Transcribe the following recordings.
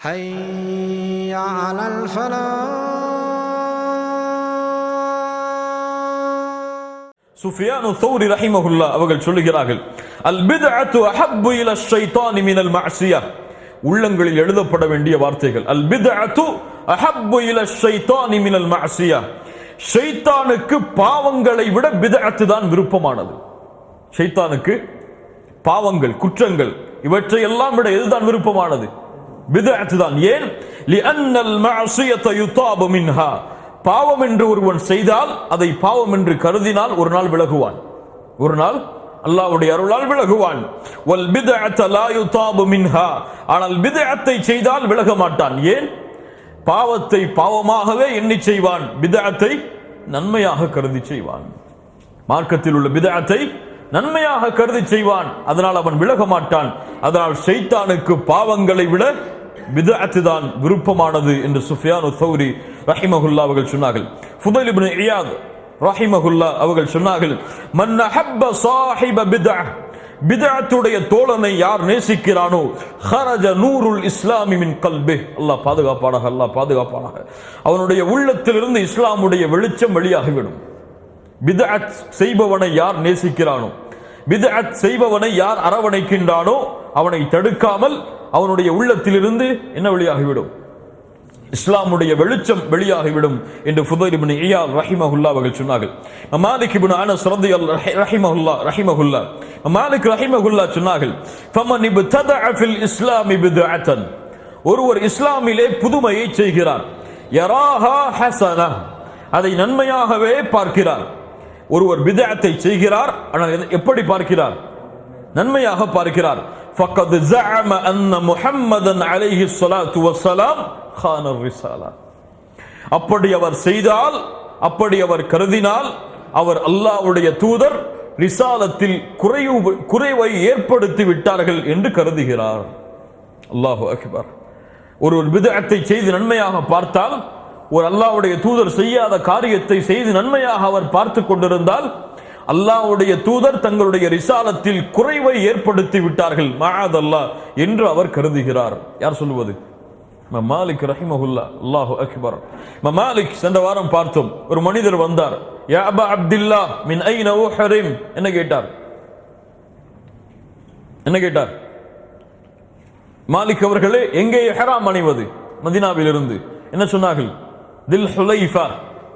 حي على الفلاح சுஃபியானு தௌரி ரஹிமஹுல்லா அவர்கள் சொல்லுகிறார்கள் அல் பித்அத்து அஹப்பு இல ஷைத்தானி மினல் மஅசியா உள்ளங்களில் எழுதப்பட வேண்டிய வார்த்தைகள் அல் பித்அத்து அஹப்பு இல ஷைத்தானி மினல் மஅசியா ஷைத்தானுக்கு பாவங்களை விட பித்அத்து தான் விருப்பமானது ஷைத்தானுக்கு பாவங்கள் குற்றங்கள் இவற்றை எல்லாம் விட எதுதான் விருப்பமானது பிதஅத்து தான். ஏன்? லிஅன்னல் மஅசியத யுதாபு மின்ஹா. பாவம் என்று ஒருவன் செய்தால் அதை பாவம் என்று கருதினால் ஒரு நாள் விலகுவான். ஒரு நாள் அல்லாஹ்வுடைய அருளால் விலகுவான். வல் பிதஅத லா யுதாபு மின்ஹா. ஆனால் பிதஅத்தை செய்தால் விலக மாட்டான். ஏன்? பாவத்தை பாவமாகவே எண்ணி செய்வான். பிதஅத்தை நன்மையாக கருதி செய்வான். மார்க்கத்தில் உள்ள பிதஅத்தை நன்மையாக கருதி செய்வான். அதனால் அவன் விலக மாட்டான். அதனால் ஷைத்தானுக்கு பாவங்களை விட பிதஅத்து தான் விருப்பமானது என்று சுஃபியானு சௌரி ரஹிமஹுல்லா அவர்கள் சொன்னார்கள். ஃபுதைல் இப்னு இயாத் ரஹிமஹுல்லா அவர்கள் சொன்னார்கள் மன் அஹப்ப சாஹிப பிதஅ பிதஅத்துடைய தோழனை யார் நேசிக்கிறானோ ஹரஜ நூருல் இஸ்லாமி மின் அல்லாஹ் பாதுகாப்பானாக அல்லாஹ் பாதுகாப்பானாக. அவனுடைய உள்ளத்திலிருந்து இஸ்லாமுடைய வெளிச்சம் வெளியாகிவிடும். பிதாத் செய்பவனை யார் நேசிக்கிறானோ பிதாத் செய்பவனை யார் அரவணைக்கின்றானோ அவனை தடுக்காமல் அவனுடைய உள்ளத்திலிருந்து என்ன வெளியாகிவிடும்? இஸ்லாமுடைய வெளிச்சம் வெளியாகிவிடும் என்று ஃபுதைர் இப்னு இயால் ரஹிமஹுல்லா அவர்கள் சொன்னார்கள். மாலிக் இப்னு அனஸ் அல் ரஹிமஹுல்லா ரஹிமஹுல்லா. மாலிக் ரஹிமஹுல்லா சொன்னார்கள் ஃபமன் இப்ததஅ ஃபில் இஸ்லாமி பித்அத்தன். ஒருவர் இஸ்லாமிலே புதுமையை செய்கிறார். யராஹா ஹசனா. அதை நன்மையாகவே பார்க்கிறார். ஒருவர் பிதத்தை செய்கிறார் ஆனால் எப்படி பார்க்கிறார்? நன்மையாக பார்க்கிறார். فقد زعم ان محمدا عليه الصلاه والسلام خان الرساله அப்படி அவர் செய்தால் அப்படி அவர் கருதினால் அவர் அல்லாஹ்வுடைய தூதர் ரிசாலத்தில் குறைவு குறைவை ஏற்படுத்தி விட்டார்கள் என்று கருதுகிறார் அல்லாஹு அக்பர் ஒரு ஒரு பிதஅத்தை செய்து நன்மையாக பார்த்தால் ஒரு அல்லாஹ்வுடைய தூதர் செய்யாத காரியத்தை செய்து நன்மையாக அவர் பார்த்து கொண்டிருந்தால் அல்லாஹ்வுடைய தூதர் தங்களுடைய ரிசாலத்தில் குறைவை ஏற்படுத்தி விட்டார்கள். மஆத் அல்லாஹ் என்று அவர் கருதுகிறார். யார் சொல்லுவது? மாலிக் ரஹிமஹுல்லா. அல்லாஹு அக்பர். மாலிக் சென்ற வாரம் பார்த்தோம். ஒரு மனிதர் வந்தார். யா அபா அப்துல்லா மின் ஐன ஹரீம் என்ன கேட்டார்? என்ன கேட்டார்? மாலிக் அவர்களே எங்கே ஹெராம் அணிவது? மதினாவிலிருந்து. என்ன சொன்னார்கள்? தில் ஹுலைஃபா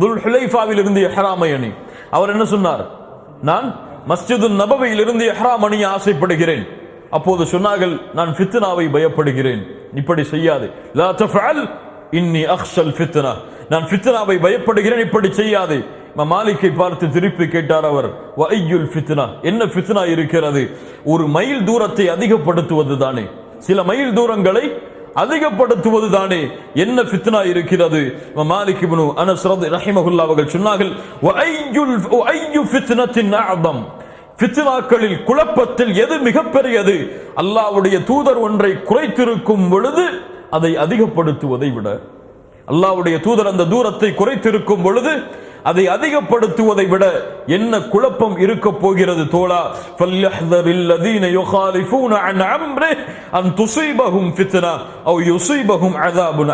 துல் ஹுலைஃபாவில் இருந்து ஹெராமை அணி. அவர் என்ன சொன்னார்? நான் மஸ்ஜிது நபவையிலிருந்து இருந்து அணிய ஆசைப்படுகிறேன். அப்போது சொன்னார்கள் நான் ஃபித்னாவை பயப்படுகிறேன். இப்படி செய்யாது. லா தஃஅல் இன்னி அக்ஷல் ஃபித்னா. நான் ஃபித்னாவை பயப்படுகிறேன் இப்படி செய்யாது. மாலிக்கை பார்த்து திருப்பி கேட்டார் அவர் வையுல் ஃபித்னா? என்ன ஃபித்னா இருக்கிறது? ஒரு மைல் தூரத்தை அதிகப்படுத்துவது தானே சில மைல் தூரங்களை அதிகப்படுத்துவது தானே என்ன ஃபித்னா இருக்கிறது? மாலிக் இப்னு அனஸ் ரதி ரஹிமஹுல்லா அவர்கள் சொன்னார்கள் வையுல் ஃபித்னத்தின் அஅதம். ஃபித்னாக்களில் குழப்பத்தில் எது மிகப்பெரியது? அல்லாவுடைய தூதர் ஒன்றை குறைத்திருக்கும் பொழுது அதை அதிகப்படுத்துவதை விட. அல்லாவுடைய தூதர் அந்த தூரத்தை குறைத்திருக்கும் பொழுது அதை அதிகப்படுத்துவதை விட என்ன குழப்பம் இருக்க போகிறது தோழா? ஃபல்யஹ்தரில் லதீன யுகாலிஃபூன அன் அம்ரி அன் துஸீபஹும் ஃபித்னா அவ் யுஸீபஹும் அஸாபுன்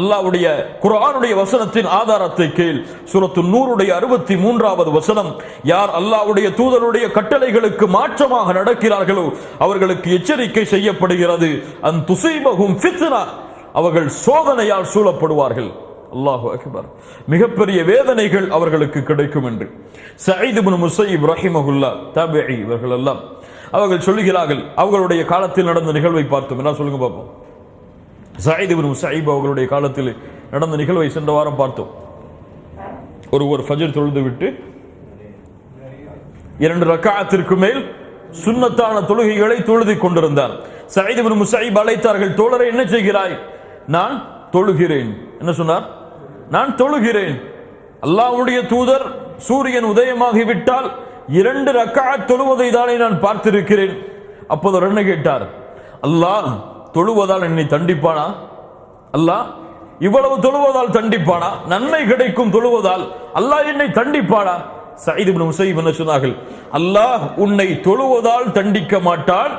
அல்லாஹ்வுடைய குர்ஆனுடைய வசனத்தின் ஆதாரத்தை கேள். சூரத்து நூறுடைய அறுபத்தி மூன்றாவது வசனம் யார் அல்லாஹ்வுடைய தூதருடைய கட்டளைகளுக்கு மாற்றமாக நடக்கிறார்களோ அவர்களுக்கு எச்சரிக்கை செய்யப்படுகிறது. அன் துசைபகும் ஃபித்னா. அவர்கள் சோதனையால் சூழப்படுவார்கள். அல்லாஹு அக்பர். மிகப்பெரிய வேதனைகள் அவர்களுக்கு கிடைக்கும் என்று. சயீத் இப்னு முசைப் ரஹிமகுல்லா தாபிஈ இவர்கள் எல்லாம் அவர்கள் சொல்லுகிறார்கள் அவர்களுடைய காலத்தில் நடந்த நிகழ்வை பார்த்தோம். என்ன சொல்லுங்க பார்ப்போம் சயீத் இப்னு முசைப் அவர்களுடைய காலத்தில் நடந்த நிகழ்வை சென்ற வாரம் பார்த்தோம். ஒருவர் ஃபஜர் தொழுது விட்டு இரண்டு ரக்காத்திற்கு மேல் சுன்னத்தான தொழுகைகளை தொழுதி கொண்டிருந்தார் சயீத் இப்னு முசைப் அழைத்தார்கள் தோழரை என்ன செய்கிறாய்? நான் தொழுகிறேன். என்ன சொன்னார்? நான் தொழுகிறேன். அல்லாவுடைய தூதர் சூரியன் உதயமாகி விட்டால் இரண்டு ரக்கா தொழுவதை தானே நான் பார்த்திருக்கிறேன். அப்போது அவர் என்ன கேட்டார் அல்லாஹ் தொழுவதால் என்னை தண்டிப்பானா? அல்லாஹ் இவ்வளவு தொழுவதால் தண்டிப்பானா? நன்மை கிடைக்கும் தொழுவதால் அல்லாஹ் என்னை தண்டிப்பானா? சயீத் இப்னு என்ன சொன்னார்கள் அல்லாஹ் உன்னை தொழுவதால் தண்டிக்க மாட்டான்.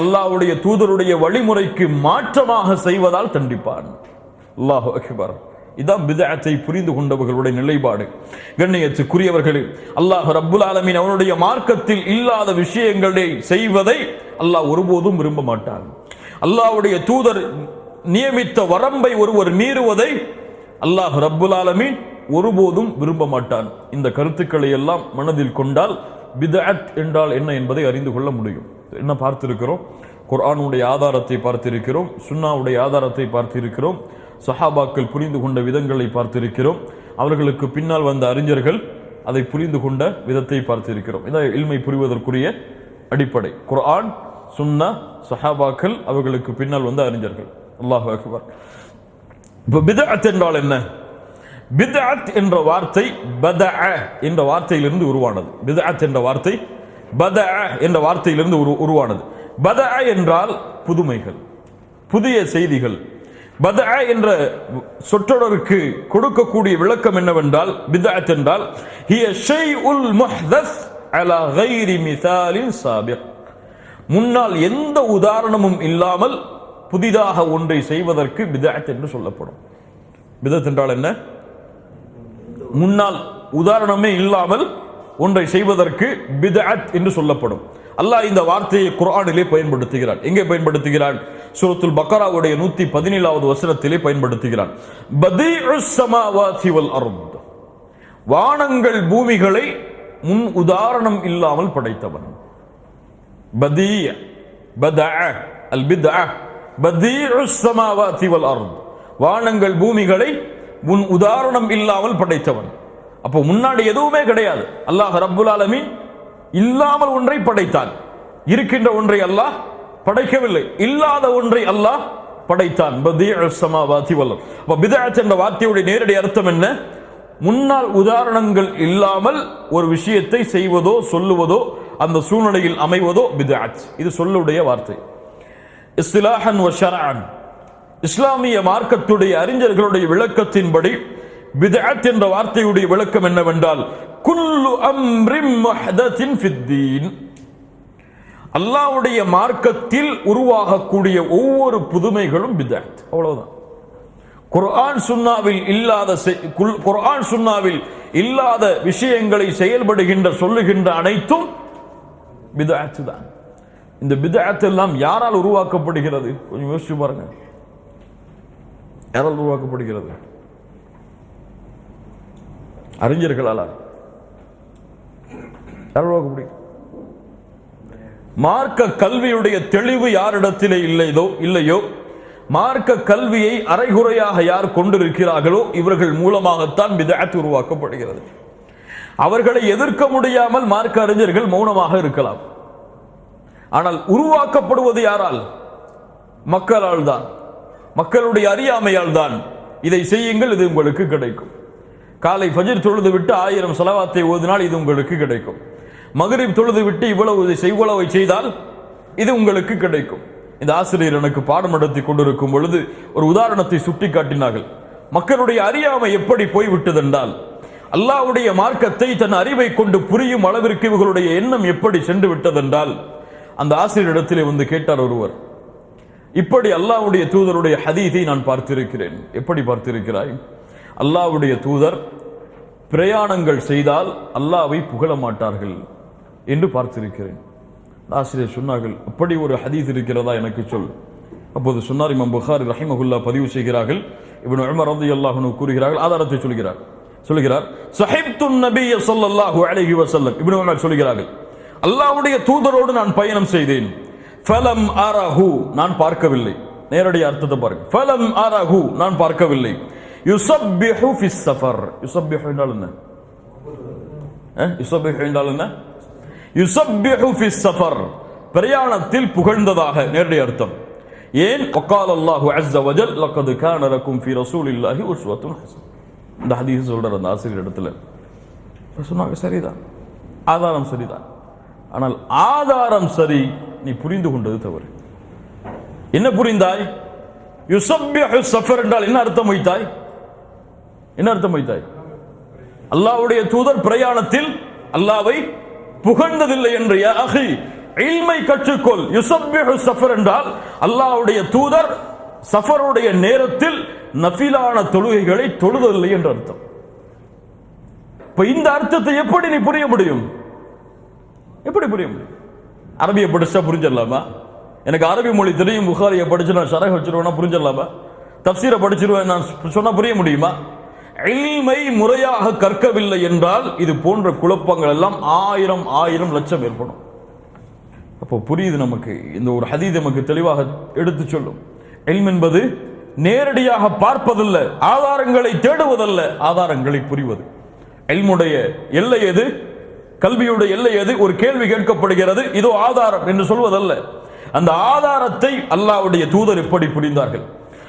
அல்லாஹ்வுடைய தூதருடைய வழிமுறைக்கு மாற்றமாக செய்வதால் தண்டிப்பான். அல்லாஹு அக்பர். இதான் பிதஅத்தை புரிந்து கொண்டவர்களுடைய நிலைப்பாடு. கண்ணியத்துக்குரியவர்களே அல்லாஹ் ரப்புல் ஆலமின் அவனுடைய மார்க்கத்தில் இல்லாத விஷயங்களை செய்வதை அல்லாஹ் ஒருபோதும் விரும்ப மாட்டான். அல்லாஹ்வுடைய தூதர் நியமித்த வரம்பை ஒருவர் மீறுவதை அல்லாஹ் ரப்புல் ஆலமீன் ஒருபோதும் விரும்ப மாட்டான். இந்த கருத்துக்களை எல்லாம் மனதில் கொண்டால் பிதஅத் என்றால் என்ன என்பதை அறிந்து கொள்ள முடியும். என்ன பார்த்திருக்கிறோம்? குர்ஆனுடைய ஆதாரத்தை பார்த்திருக்கிறோம் சுன்னாவுடைய ஆதாரத்தை பார்த்திருக்கிறோம். சஹாபாக்கள் புரிந்து கொண்ட விதங்களை பார்த்திருக்கிறோம். அவர்களுக்கு பின்னால் வந்த அறிஞர்கள் அதை புரிந்து கொண்ட விதத்தை பார்த்திருக்கிறோம். இதான் இல்மை புரிவதற்குரிய அடிப்படை. குர்ஆன் சுன்னா சஹாபாக்கள் அவர்களுக்கு பின்னால் வந்த அறிஞர்கள். அல்லாஹ் அக்பர். இப்போ பிதஅத் என்றால் என்ன? பிதஅத் என்ற வார்த்தை பத என்ற வார்த்தையிலிருந்து உருவானது. பிதஅத் என்ற வார்த்தை பத என்ற வார்த்தையிலிருந்து உரு உருவானது. பத என்றால் புதுமைகள் புதிய செய்திகள் பதா என்ற சொற்றொடருக்கு கொடுக்கக்கூடிய விளக்கம் என்னவென்றால் பிதாத் என்றால் ஹிய ஷைஉல் முஹ்தஸ் அலா கைரி மிசாலின் சாபிக். முன்னால் எந்த உதாரணமும் இல்லாமல் புதிதாக ஒன்றை செய்வதற்கு பிதாத் என்று சொல்லப்படும். பிதத் என்றால் என்ன? முன்னால் உதாரணமே இல்லாமல் ஒன்றை செய்வதற்கு பிதாத் என்று சொல்லப்படும். அல்லாஹ் இந்த வார்த்தையை குரானிலே பயன்படுத்துகிறான். எங்கே பயன்படுத்துகிறான்? சூரத்துல் பக்கராவுடைய நூத்தி பதினேழாவது வசனத்திலே பயன்படுத்துகிறான். வானங்கள் பூமிகளை முன் உதாரணம் இல்லாமல் படைத்தவன். பதீ அல் பித்அ வானங்கள் பூமிகளை முன் உதாரணம் இல்லாமல் படைத்தவன். அப்போ முன்னாடி எதுவுமே கிடையாது. அல்லாஹ் ரப்புல் ஆலமீன் இல்லாமல் ஒன்றை படைத்தான். இருக்கின்ற ஒன்றை அல்லாஹ் படைக்கவில்லை. இல்லாத ஒன்றை அல்லாஹ் படைத்தான். என்ற வார்த்தையுடைய நேரடி அர்த்தம் என்ன? முன்னால் உதாரணங்கள் இல்லாமல் ஒரு விஷயத்தை செய்வதோ சொல்லுவதோ அந்த சூழ்நிலையில் அமைவதோ பித்அத். இது சொல்லுடைய வார்த்தை. இஸ்லாஹன் வ இஸ்லாமிய மார்க்கத்துடைய அறிஞர்களுடைய விளக்கத்தின்படி பிதாத் என்ற வார்த்தையுடைய விளக்கம் என்னவென்றால் குல்லு அம்ரின் அல்லாவுடைய அல்லாஹ்வுடைய மார்க்கத்தில் உருவாகக்கூடிய ஒவ்வொரு புதுமைகளும் பிதாத். அவ்வளவுதான். குர்ஆன் சுன்னாவில் இல்லாத குர்ஆன் சுன்னாவில் இல்லாத விஷயங்களை செயல்படுகின்ற சொல்லுகின்ற அனைத்தும் பிதாத்து தான் இந்த பிதாத் எல்லாம் யாரால் உருவாக்கப்படுகிறது? கொஞ்சம் யோசிச்சு பாருங்க. யாரால் உருவாக்கப்படுகிறது? அறிஞர்களால். யாரால் உருவாக்கப்படுகிறது? மார்க்க கல்வியுடைய தெளிவு யாரிடத்திலே இல்லையோ இல்லையோ? மார்க்க கல்வியை அரைகுறையாக யார் கொண்டிருக்கிறார்களோ இவர்கள் மூலமாகத்தான் விதத்து உருவாக்கப்படுகிறது. அவர்களை எதிர்க்க முடியாமல் மார்க்க அறிஞர்கள் மௌனமாக இருக்கலாம். ஆனால் உருவாக்கப்படுவது யாரால்? மக்களால் தான். மக்களுடைய அறியாமையால் தான். இதை செய்யுங்கள் இது உங்களுக்கு கிடைக்கும். காலை ஃபஜர் தொழுது விட்டு ஆயிரம் செலவாத்தை ஓதினால் இது உங்களுக்கு கிடைக்கும். மகரிப் தொழுது விட்டு இவ்வளவு இதை செய்தால் இது உங்களுக்கு கிடைக்கும். இந்த ஆசிரியர் எனக்கு பாடம் நடத்தி கொண்டிருக்கும் பொழுது ஒரு உதாரணத்தை சுட்டி காட்டினார்கள் மக்களுடைய அறியாமை எப்படி போய்விட்டதென்றால் அல்லாவுடைய மார்க்கத்தை தன் அறிவை கொண்டு புரியும் அளவிற்கு இவர்களுடைய எண்ணம் எப்படி சென்று விட்டதென்றால் அந்த ஆசிரியரிடத்திலே வந்து கேட்டார் ஒருவர் இப்படி அல்லாவுடைய தூதருடைய ஹதீதை நான் பார்த்திருக்கிறேன். எப்படி பார்த்திருக்கிறாய்? அல்லாவுடைய தூதர் பிரயாணங்கள் செய்தால் அல்லாவை புகழ மாட்டார்கள். என்று பார்த்திருக்கிறேன். ஆசிரியர் சொன்னார்கள் அப்படி ஒரு ஹதீஸ் இருக்கிறதா எனக்கு சொல். அப்போது சொன்னார் இமாம் புகாரி ரஹிமகுல்லா பதிவு செய்கிறார்கள். இவன் உமர் ரதி அல்லாஹனு கூறுகிறார்கள் ஆதாரத்தை சொல்கிறார். சொல்கிறார் சஹிப்து நபிய சொல்லல்லாஹு அலைஹி வசல்லம் இப்னு உமர் சொல்கிறார்கள் அல்லாஹ்வுடைய தூதரோடு நான் பயணம் செய்தேன். ஃபலம் அரஹு. நான் பார்க்கவில்லை. நேரடி அர்த்தத்தை பாருங்க. ஃபலம் அரஹு. நான் பார்க்கவில்லை. யுசப்பிஹு ஃபிஸ் சஃபர். யுசப்பிஹு என்றால் என்ன? யுசப்பிஹு என்றால் என்ன? யுசப்பிஹு ஃபி சஃபர் பிரயாணத்தில் புகழ்ந்ததாக நேரடி அர்த்தம். ஏன்? ஒக்கால் அல்லாஹு அஸ்ஸ வஜல் லக்கது கான லக்கும் ஃபி ரசூல் இல்லாஹி ஹஸன் இந்த ஹதீஸ் சொல்கிறார் அந்த ஆசிரியர் இடத்துல. சொன்னாங்க சரிதான். ஆதாரம் சரிதான். ஆனால் ஆதாரம் சரி நீ புரிந்து கொண்டது தவறு. என்ன புரிந்தாய்? யுசப்பிஹு சஃபர் என்றால் என்ன அர்த்தம் வைத்தாய்? என்ன அர்த்தம் வைத்தாய்? அல்லாவுடைய தூதர் பிரயாணத்தில் அல்லாவை புகழ்ந்ததில்லை என்று யா இல்மை கற்றுக்கொள். யுசப்பிஹு சஃபர் என்றால் அல்லாஹ்வுடைய தூதர் சஃபருடைய நேரத்தில் நஃபிலான தொழுகைகளை தொழுதவில்லை என்று அர்த்தம். இப்ப இந்த அர்த்தத்தை எப்படி நீ புரிய முடியும்? எப்படி புரிய முடியும்? அரபியை படிச்சா புரிஞ்சிடலாமா? எனக்கு அரபி மொழி தெரியும் புகாரியை படிச்சு நான் சரக வச்சிருவேன்னா புரிஞ்சிடலாமா? தப்சீரை படிச்சிருவேன் நான் சொன்னா புரிய முடியுமா? இல்மை முறையாக கற்கவில்லை என்றால் இது போன்ற குழப்பங்கள் எல்லாம் ஆயிரம் ஆயிரம் லட்சம் ஏற்படும். அப்போ புரியுது நமக்கு. இந்த ஒரு ஹதீத் நமக்கு தெளிவாக எடுத்து சொல்லும். எல்ம் என்பது நேரடியாக பார்ப்பதல்ல ஆதாரங்களை தேடுவதல்ல ஆதாரங்களை புரிவது. எல்முடைய எல்லை எது? கல்வியுடைய எல்லை எது? ஒரு கேள்வி கேட்கப்படுகிறது இதோ ஆதாரம் என்று சொல்வதல்ல. அந்த ஆதாரத்தை அல்லாஹ்வுடைய தூதர் எப்படி புரிந்தார்கள்?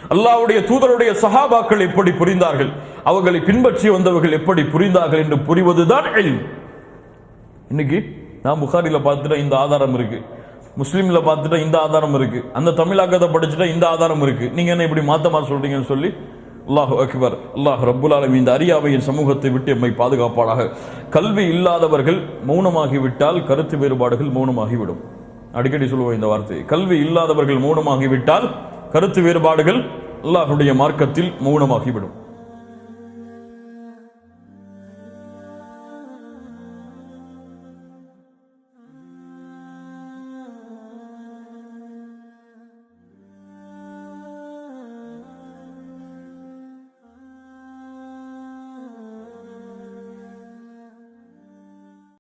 அல்லாவுடைய தூதருடைய சஹாபாக்கள் எப்படி புரிந்தார்கள்? அவர்களை பின்பற்றி வந்தவர்கள் எப்படி புரிந்தார்கள் என்று புரிவதுதான் இல்ம். இன்னைக்கு நான் புகாரில பார்த்துட்டா இந்த ஆதாரம் இருக்கு. முஸ்லீம்ல பார்த்துட்டா இந்த ஆதாரம் இருக்கு. அந்த தமிழாக்கத்தை படிச்சுட்டா இந்த ஆதாரம் இருக்கு. நீங்க என்ன இப்படி மாத்தமா சொல்றீங்கன்னு சொல்லி அல்லாஹ் அக்பர் அல்லாஹ் ரப்புல் இந்த அறியாமையின் சமூகத்தை விட்டு எம்மை பாதுகாப்பாளாக கல்வி இல்லாதவர்கள் மௌனமாகிவிட்டால் கருத்து வேறுபாடுகள் மௌனமாகிவிடும். அடிக்கடி சொல்லுவோம் இந்த வார்த்தை கல்வி இல்லாதவர்கள் மௌனமாகிவிட்டால் கருத்து வேறுபாடுகள் அல்லாஹுடைய மார்க்கத்தில் மௌனமாகிவிடும்.